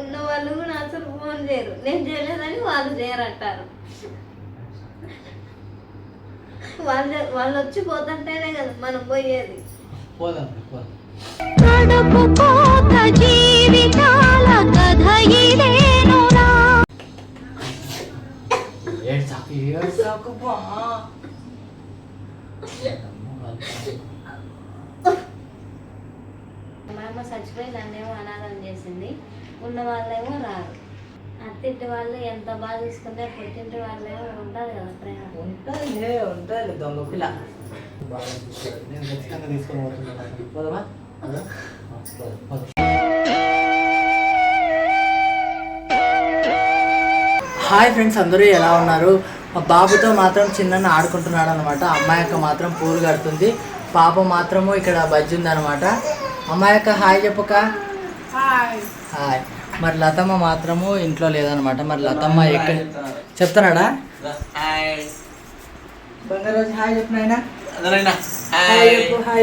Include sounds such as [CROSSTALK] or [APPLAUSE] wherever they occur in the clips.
ఉన్న వాళ్ళు కూడా అసలు ఫోన్ చేయరు. నేను చేయలేదని వాళ్ళు చేయరంటారు. వాళ్ళు వాళ్ళు వచ్చి పోతుంటేనే కదా మనం పోయేది. పోదాం పోదాం. కడుపు కోత జీవితాల కథ ఇదేనురా ఏడ్చాకు ఏడ్చాకు బా. అమ్మ చచ్చిపోయి నన్నేమో అనాథం చేసింది. ఉన్న వాళ్ళేమో రారు. అత్తింటి వాళ్ళు ఎంత బాగా చూసుకుంటే పుట్టింటి వాళ్ళేమో ఉంటుంది కదా ప్రేమ. ఉంటుంది ఉంటుంది దొంగ పిల్ల. బాగా చూసుకోవాలి. నేను ఖచ్చితంగా తీసుకొని పోతున్నాను పోదామా పోదాం? ఆ, పోదాం, పోదాం. హాయ్ ఫ్రెండ్స్ అందరూ ఎలా ఉన్నారు? మా బాబుతో మాత్రం చిన్న ఆడుకుంటున్నాడు అనమాట అమ్మాయి యొక్క మాత్రం పూలు కడుతుంది. పాప మాత్రము ఇక్కడ బజ్జి ఉందన్నమాట. అమ్మాయి యొక్క హాయ్ చెప్పక. హాయ్. మరి లతమ్మ మాత్రము ఇంట్లో లేదనమాట మరి లతమ్మ ఎక్కడ? చెప్తున్నాడా హాయ్. బంగారాజు హాయ్ చెప్పు నాయనా.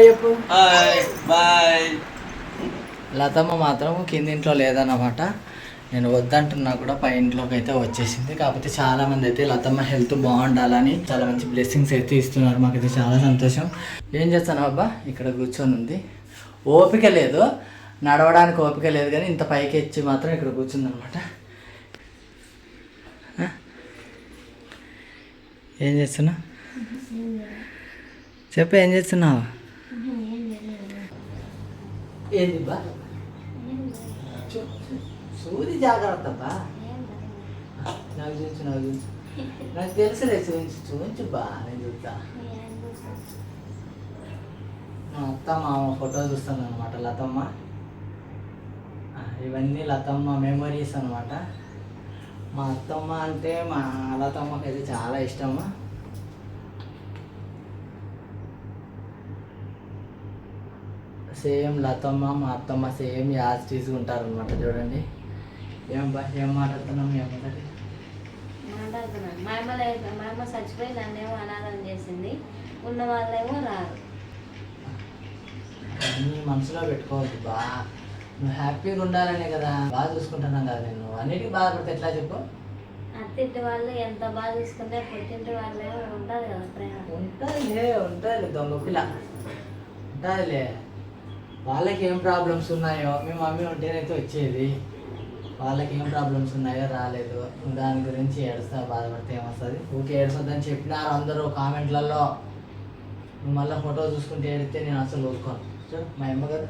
చెప్పు బాయ్. లతమ్మ మాత్రం కింది ఇంట్లో లేదన్నమాట. నేను వద్దంటున్నా కూడా పై ఇంట్లోకి అయితే వచ్చేసింది. కాకపోతే చాలా మంది అయితే లతమ్మ హెల్త్ బాగుండాలని చాలా మంచి బ్లెస్సింగ్స్ అయితే ఇస్తున్నారు. మాకైతే చాలా సంతోషం. ఏం చేస్తాను అబ్బా ఇక్కడ కూర్చొని ఉంది ఓపిక లేదు. నడవడానికి ఓపిక లేదు కానీ ఇంత పైకి ఎచ్చి మాత్రం ఇక్కడ కూర్చుందనమాట. ఏం చేస్తున్నా? చెప్పు ఏం చేస్తున్నావు? ఏంది బా సూది జాగ్రత్త బా నాకు చూసి నాకు చూసి నాకు తెలుసులే చూపించు చూపించు బా నేను చూస్తా. మా అత్త మామ ఫోటో చూస్తాను అనమాట లతమ్మ. ఇవన్నీ లతమ్మ మెమరీస్ అనమాట మా అత్తమ్మ అంటే మా లతమ్మకి అయితే చాలా ఇష్టము. సేమ్ లతమ్మ మా అత్తమ్మ సేమ్ యాజ్ తీసుకుంటారు అనమాట చూడండి. ఏం బా ఏం మాట్లాడుతున్నాం ఏమంటే మాట్లాడుతున్నాను. మా అమ్మ మా అమ్మ చచ్చిపోయి నన్నేమో అనాథం చేసింది. ఉన్న వాళ్ళేమో రారు. నీ మనసులో పెట్టుకోవద్దు బా. నువ్వు హ్యాపీగా ఉండాలనే కదా. బాగా చూసుకుంటున్నాం కదా నేను. అన్నిటికీ బాధపడితే ఎట్లా చెప్పు? అత్తింటి వాళ్ళు ఎంత బాగా చూసుకుంటే పుట్టింటి వాళ్ళేమో ఉంటుంది కదా ప్రేమ. ఉంటుందిలే ఉంటుంది దొంగ పిల్ల. ఉంటుందిలే. వాళ్ళకి ఏం ప్రాబ్లమ్స్ ఉన్నాయో మీ మమ్మీ ఉంటేనైతే వచ్చేది. వాళ్ళకి ఏం ప్రాబ్లమ్స్ ఉన్నాయో రాలేదు. దాని గురించి ఏడుస్తా బాధపడితే ఏమొస్తుంది? ఊకే ఏడుస్తుందని చెప్పినారు అందరూ కామెంట్లలో. నువ్వు మళ్ళీ ఫోటో చూసుకుంటే ఏడితే నేను అసలు ఊరుకోను. మా అమ్మ కదా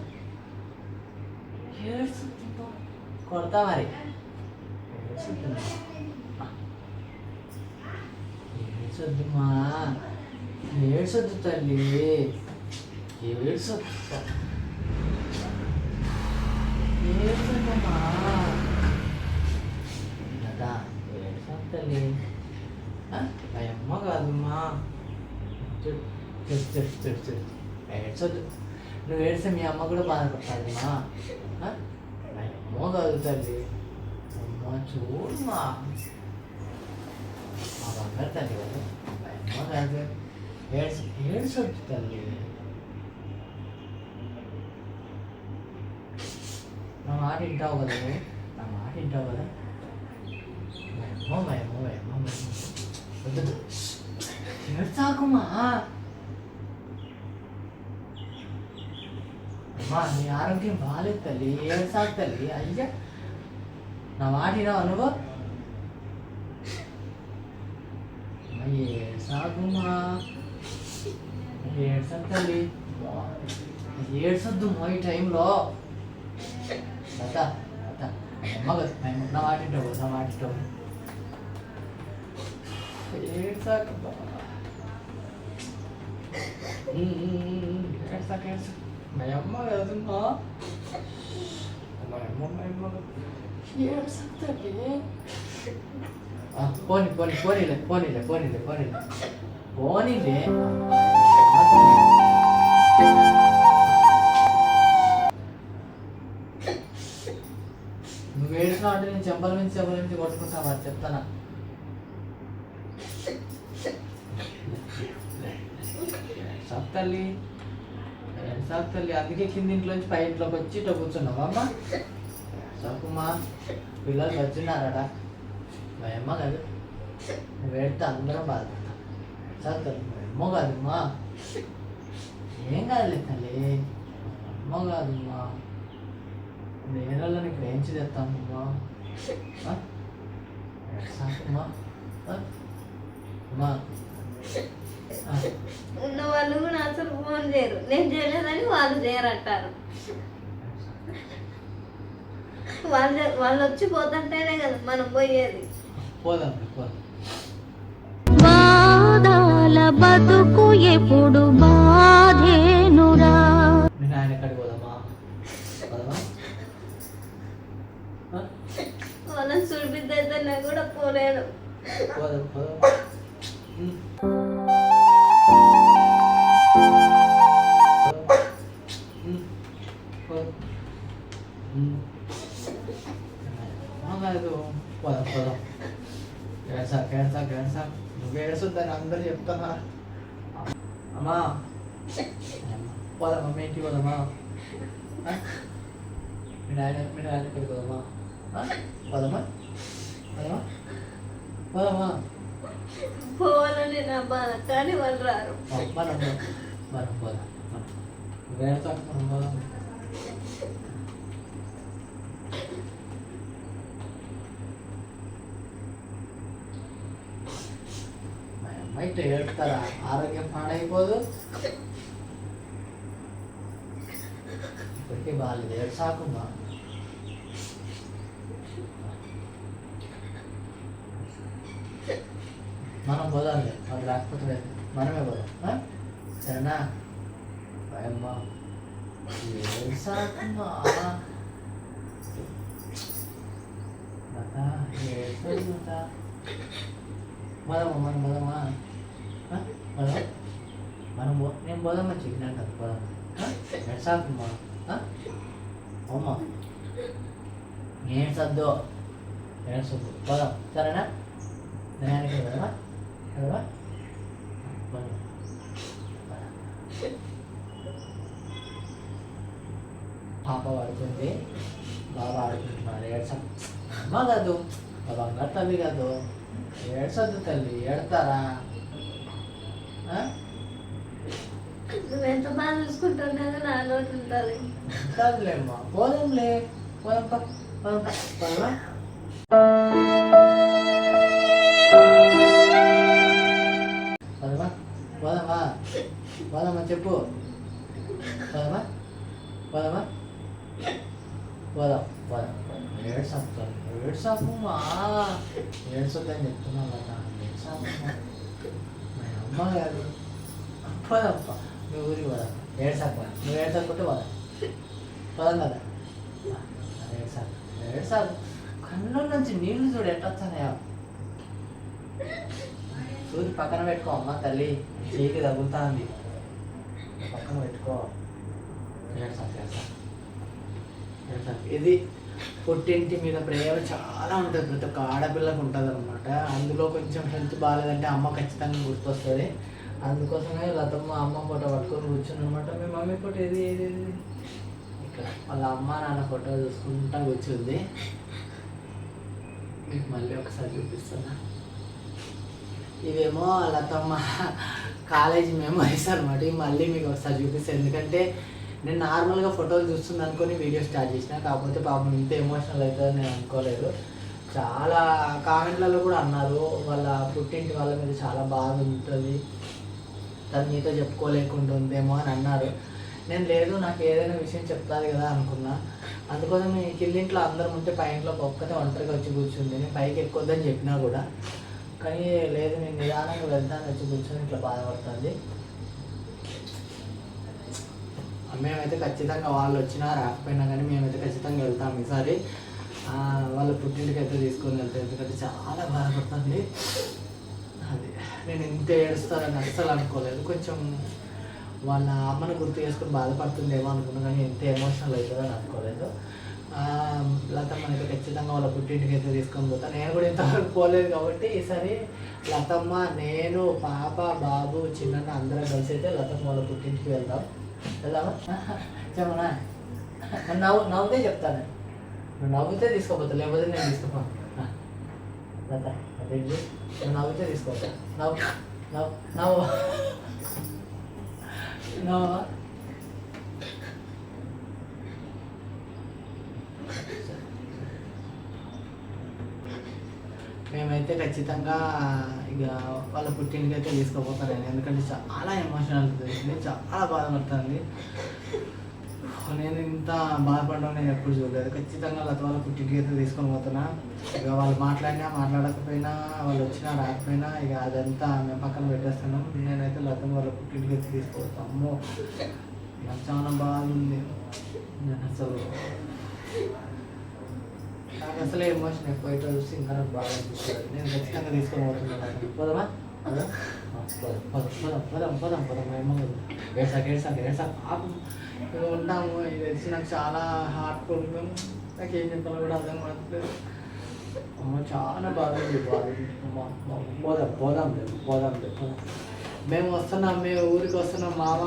కొడతా మరి. ఏడ్చొద్దుమా? ఏడ్చొద్దు తల్లి. ఏడ్చొద్దు. ఏడ్చొద్దమ్మా. కదా ఏడ్చొద్దు తల్లి. ఆ, అమ్మ కాదమ్మా. చూడు చూడు చూడు చూడు ఏడ్చొద్దు. నువ్వు ఏడిస్తే మీ అమ్మ కూడా బాధపడతాదమ్మా ఆ? మా. అమ్మ కాదు తల్లి అమ్మ చూడమ్మా. మా బంగారు తల్లి కదా. మా అమ్మ కాదు. ఏడ్స్ ఏడ్చొద్దు తల్లి. నా మాట వింటావు కదా నువ్వు? నా మాట వింటావు కదా? మా అమ్మ మా అమ్మ మా అమ్మ మా అమ్మ. వద్దు, వద్దు. ఏడ్చాకుమా అమ్మా నీ ఆరోగ్యం బాగాలేదు తల్లి ఏం సాగు తల్లి? అయ్యా నా మాట వినావా నువ్వు? సాగుమా ఏడ్సకు తల్లి. ఏడ్సొద్దు మా ఈ టైంలో. లత లత అమ్మ కదా నా మాట నా మాట ఏడ్సాక ఏడ్సాక ఏడ్సాక మా అమ్మ కదమ్మా మా అమ్మ మా అమ్మ తల్లి ఆ, పోనీ పోనీ పోనీలే పోనీలే పోనీలే పోనీలే పోనీలే నువ్వు ఏడ్చినావు అంటే నేను చెంపల నుంచి చెంపల నుంచి కొట్టుకుంటా మరి చెప్తానా సప్ తల్లి సాకు తల్లి అందుకే కింది ఇంట్లోంచి పై ఇంట్లోకి వచ్చి ఇట్లా కూర్చున్నావా. అమ్మ. సాకుమా పిల్లలు వచ్చినారట భయమ్మ కాదు. నువ్వు అందరం బాధ సాకు తల్లి భయమ్మ కాదమ్మా. ఏం కాదులే తల్లి. అమ్మ కాదమ్మా. నేనల్లో నీకు వేయించి తెస్తామమ్మా ఆ? సాకుమా? అమ్మా. ఫోన్ చేయరు నేను చేయలేదని వాళ్ళు చేయరంటారు వాళ్ళు వాళ్ళు వచ్చి పోతుంటేనే కదా మనం పోయేది. పోదాం. బతుకు ఎప్పుడు బాధేనురా పోదాం పోదాం. ఏడ్సా ఏడ్సా ఏడ్సా నువ్వు ఏడుస్తుందని అందరు చెప్తున్నా అమ్మా. పోదామా మీ ఇంటికి పోదామా? మీ నాయన మీ నాయన ఎక్కడికి పోదామా? పోదామా పోదామా పోదామా పోవాలని నా బాధ కానీ వాళ్ళు రారు. మనం పోదాం. మనం పోదాం. మనం వేడతా మనం పోదాం. మా అమ్మాయి ఇట్లా ఏడుతారా ఆరోగ్యం పాడైపోదు ఇప్పటికీ బాగాలేదు ఏడ్సాకుమా మనం పోదాంలే వాళ్ళు రాకపోతే లేదు. మనమే పోదాం ఆ? సరేనా భయమ్మా ఏడ్సాకుమా లత, ఏడ్చొద్దు లత. పోదామా మనం పోదామా ఆ? పోదాం మనం పో నేను పోదామా చెప్పినట్టు పోదాం ఎడసాకుమా అమ్మా ఏం సర్దో? సర్దు? పోదాం సరేనా? నేను కదవా కదవా పోదాం పాప పడుతుంది బాబా ఆడుకుంటున్నాడు ఏడ్సం అమ్మ కాదు. బాబా బంగారు తల్లి కాదు. ఏడ్సొద్దు తల్లి ఏడతారా? ఆ? నువ్వు ఎంత బాగా చూసుకుంటున్నావు నా నోటి ఉంటుంది కాదులేమ్మా పోదాంలే పోదాం పోదాం పా, పోదామా? పోదామా? పోదామా? చెప్పు. పోదామా? పోదామా? పోదాం పోదాం ఏడ్సాపుతాను ఏడు ఏడ్సొద్దని చెప్తున్నాను కదా అమ్మ గారు పోదాంపా మీ ఊరికి పోదాం ఏడ్సాకు నువ్వు ఏడ్సాకుంటే పోదాం పోదాం కదా ఏడ్సాకు ఏడ్సాకు కన్నుల నుంచి నీళ్ళు చూడు ఎట్ట వస్తున్నాయో పక్కన పెట్టుకో అమ్మ తల్లి చేయికి తగులుతుంది పక్కన పెట్టుకో ఏడ్సాకు ఏడ్సాకు ఏడ్సాకు ఇది పుట్టింటి మీద ప్రేమ చాలా ఉంటుంది. ప్రతి ఒక్క ఆడపిల్లకు ఉంటుంది అనమాట అందులో కొంచెం హెల్త్ బాగాలేదంటే అమ్మ ఖచ్చితంగా గుర్తొస్తుంది. అందుకోసమే లతమ్మ అమ్మ ఫోటో పట్టుకొని కూర్చుంది అనమాట మీ మమ్మీ ఫోటో ఏది ఏది ఇక్కడ వాళ్ళ అమ్మ నాన్న ఫోటో చూసుకుంటా కూర్చుంది. మీకు మళ్ళీ ఒకసారి చూపిస్తున్నా. ఇవేమో లతమ్మ [LAUGHS] కాలేజీ మెమరీస్ అనమాట మళ్ళీ మీకు ఒకసారి చూపిస్తాను ఎందుకంటే నేను నార్మల్గా ఫోటోలు చూస్తుంది అనుకొని వీడియో స్టార్ట్ చేసిన కాకపోతే పాపం ఇంత ఎమోషనల్ అవుతుందని నేను అనుకోలేదు. చాలా కామెంట్లలో కూడా అన్నారు వాళ్ళ పుట్టింటి వాళ్ళ మీద చాలా బాధ ఉంటుంది. తను మీతో చెప్పుకోలేకుంటుందేమో అని అన్నారు. నేను లేదు నాకు ఏదైనా విషయం చెప్తాది కదా అనుకున్నా. అందుకోసం ఈ కిల్లింట్లో అందరం ఉంటే పై ఇంట్లో ఒక్కతే ఒంటరిగా వచ్చి కూర్చుంది. నేను పైకి ఎక్కువద్దని చెప్పినా కూడా. కానీ లేదు నేను నిదానంగా వెళ్తాను వచ్చి కూర్చొని ఇట్లా బాధపడుతుంది. మేమైతే ఖచ్చితంగా వాళ్ళు వచ్చినా రాకపోయినా కానీ మేమైతే ఖచ్చితంగా వెళ్తాం ఈసారి. వాళ్ళ పుట్టింటికి అయితే తీసుకొని వెళ్తాం ఎందుకంటే చాలా బాధపడుతుంది. అది నేను ఇంత ఏడుస్తానని అస్సలు అనుకోలేదు. కొంచెం వాళ్ళ అమ్మని గుర్తు చేసుకుని బాధపడుతుందేమో అనుకున్నా కానీ ఎంత ఎమోషనల్ అవుతుందని అనుకోలేదు. ఆ, లతమ్మ అయితే ఖచ్చితంగా వాళ్ళ పుట్టింటికి అయితే తీసుకొని పోతాను నేను కూడా ఇంతవరకు పోలేదు కాబట్టి ఈసారి లతమ్మ నేను పాప బాబు చిన్న అందరం కలిసి అయితే లతమ్మ వాళ్ళ పుట్టింటికి వెళ్దాం. వెళ్దామా చెప్పనా? నవ్వు నవ్వుతే చెప్తాను. నువ్వు నవ్వుతే తీసుకోపోతా లేకపోతే నేను తీసుకోపో. లత అదే నువ్వు నవ్వుతే తీసుకోపోతా నవ్వు నవ్వు నవ్వు. నవ్వు మేమైతే ఖచ్చితంగా ఇక వాళ్ళ పుట్టింటికి అయితే తీసుకోపోతాను నేను ఎందుకంటే చాలా ఎమోషనల్ అవుతుంది చాలా బాధపడుతుంది. నేను ఇంత బాధపడడం నేను ఎప్పుడు చూడలేదు. ఖచ్చితంగా లత వాళ్ళ పుట్టింటికి అయితే తీసుకొని పోతున్నా. ఇక వాళ్ళు మాట్లాడినా మాట్లాడకపోయినా వాళ్ళు వచ్చినా రాకపోయినా ఇక అదంతా మేము పక్కన పెట్టేస్తున్నాం. నేనైతే లత వాళ్ళ పుట్టింటికి అయితే తీసుకుపోతాం. అమ్మో నాకు చాలా బాగుంది నేను అసలు నాకు అసలే ఎమోషన్ ఎక్కువ. అయితే చూసి ఇంకా నాకు బాగా అనిపిస్తుంది. నేను ఖచ్చితంగా తీసుకొని పోతున్నాను. పోదామా? పదం పదం పదం పదం ఏమో ఏడ్సాక ఏడ్సాక ఏడ్సాక పాపం మేము ఉంటాము. ఇది తెలిసి నాకు చాలా హార్ట్ ప్రాబ్లం నాకు ఏం చెప్పాలో కూడా అర్థం కావట్లేదు. అమ్మ చాలా బాగుంది పోదాం పోదాం లేదు పోదాం లేదు పోదాం. మేము వస్తున్నాం. మేము ఊరికి వస్తున్నాం. మామ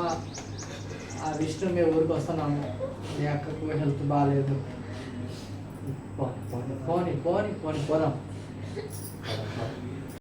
ఆ విష్ణు మేము ఊరికి వస్తున్నాము. మీ అక్కకు హెల్త్ బాగాలేదు పోనీ పోనీ పోనీ పోనీ పోనీ పోదాం పోదాం, పోదాం.